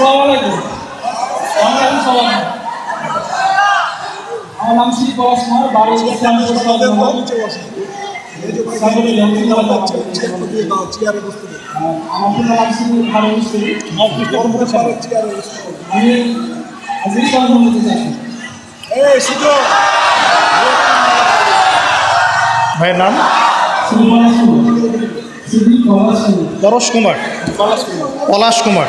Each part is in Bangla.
আসসালামাইকুম আমার সবাই আমার নাম শ্রী পলাশ কুমার বাড়ি আমি আজকে ইসলাম ধর্মতে চাই ভাইয়ের নাম? পলাশ কুমার। পলাশ কুমার। পলাশ কুমার।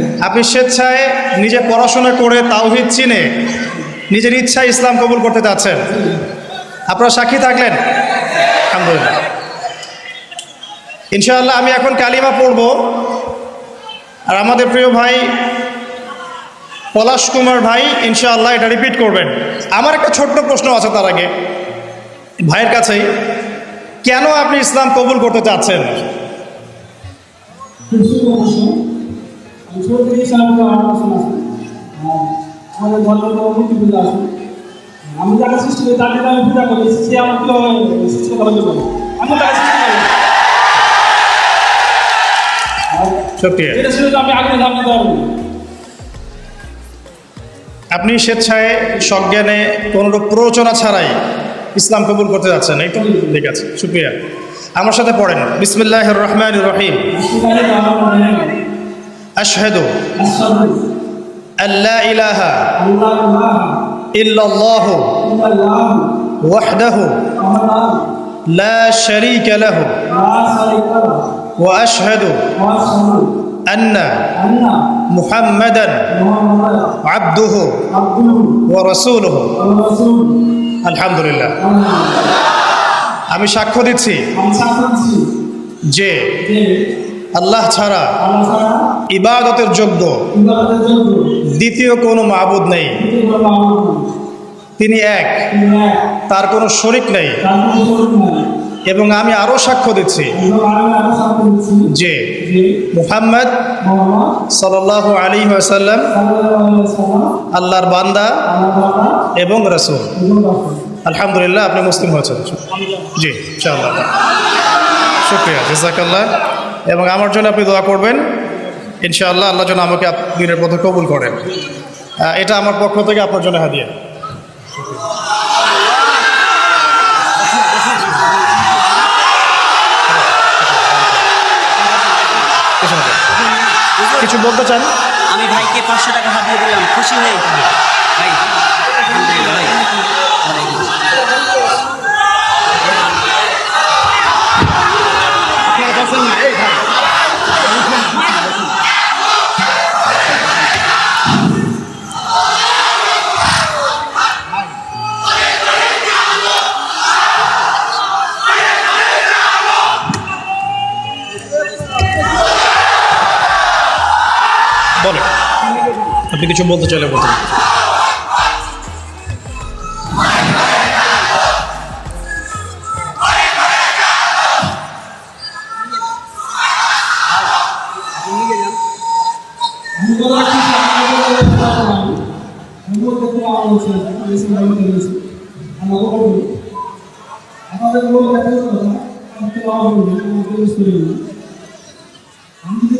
আপনি স্বেচ্ছায় নিজে পড়াশোনা করে তাওহিদ চিনে নিজের ইচ্ছায় ইসলাম কবুল করতে চাচ্ছেন। আপনারা সাক্ষী থাকলেন? ইনশাআল্লাহ আমি এখন কালিমা পড়ব। আর আমাদের প্রিয় ভাই পলাশ কুমার ভাই, ইনশাআল্লাহ এটা রিপিট করবেন। আমার একটা ছোট্ট প্রশ্ন আছে তার আগে। ভাইয়ের কাছেই, কেন আপনি ইসলাম কবুল করতে চাচ্ছেন? প্রশ্ন আমি ছোট থেকে ইসলাম আমার প্রশ্ন আছে আমাদের ধর্মের মূর্তি পূজা আছে। আমি যাকে সৃষ্টি করি তাকে আমি পূজা করি। সে আমার কীভাবে সৃষ্টি করা যাবে আমি তাকে সৃষ্টি করি। আপনি স্বেচ্ছায় সজ্ঞানে কোনোরূপ প্ররোচনা ছাড়াই ইসলাম কবুল করতে যাচ্ছেন এই তো? ঠিক আছে সুপ্রিয়া আমার সাথে পড়েন। বিসমিল্লাহ রহমান রহিম। আসলে তো আমার মনে হয় না। আশহেদু আশহাদু আল্লাহ ইলাহা আল্লাহ ইলাহা ইল্লাল্লাহ ইল্লাল্লাহু ওয়াহদাহু আল্লাহ লা শারীকা লাহু লা শারীকা লাহু ওয়া আশহাদু ওয়া আশহাদু আন্না আন্না মুহাম্মাদান মুহাম্মাদান আবদুহু আবদুহু ওয়া রাসূলুহু ওয়া রাসূলুহু আলহামদুলিল্লাহ আল্লাহ আমি সাক্ষ্য দিচ্ছি আমি সাক্ষ্য দিচ্ছি যে যে আল্লাহ ছাড়া ইবাদতের যোগ্য দ্বিতীয় কোনো মাবুদ নেই। তিনি এক, তার কোনো শরিক নেই। এবং আমি আরও সাক্ষ্য দিচ্ছি যে মুহাম্মদ সাল্লাহ আলী ওয়াসাল্লাম আল্লাহর বান্দা এবং রসুল আলহামদুলিল্লাহ, আপনি মুসলিম হয়েছেন জি, ইনশাআল্লাহ শুক্রিয়া, জাজাকাল্লাহ এবং আমার জন্য আপনি দোয়া করবেন। ইনশাআল্লাহ আল্লাহ যেন আমাকে দিনের পথে কবুল করেন। এটা আমার পক্ষ থেকে আপনার জন্য হাদিয়া। কিছু বলতে চান? আমি ভাইকে পাঁচশো টাকা হাতিয়ে দিলাম, খুশি হয়ে ভাই বলেন। আপনি কিছু বলতে চাইলে বলতে আমাদের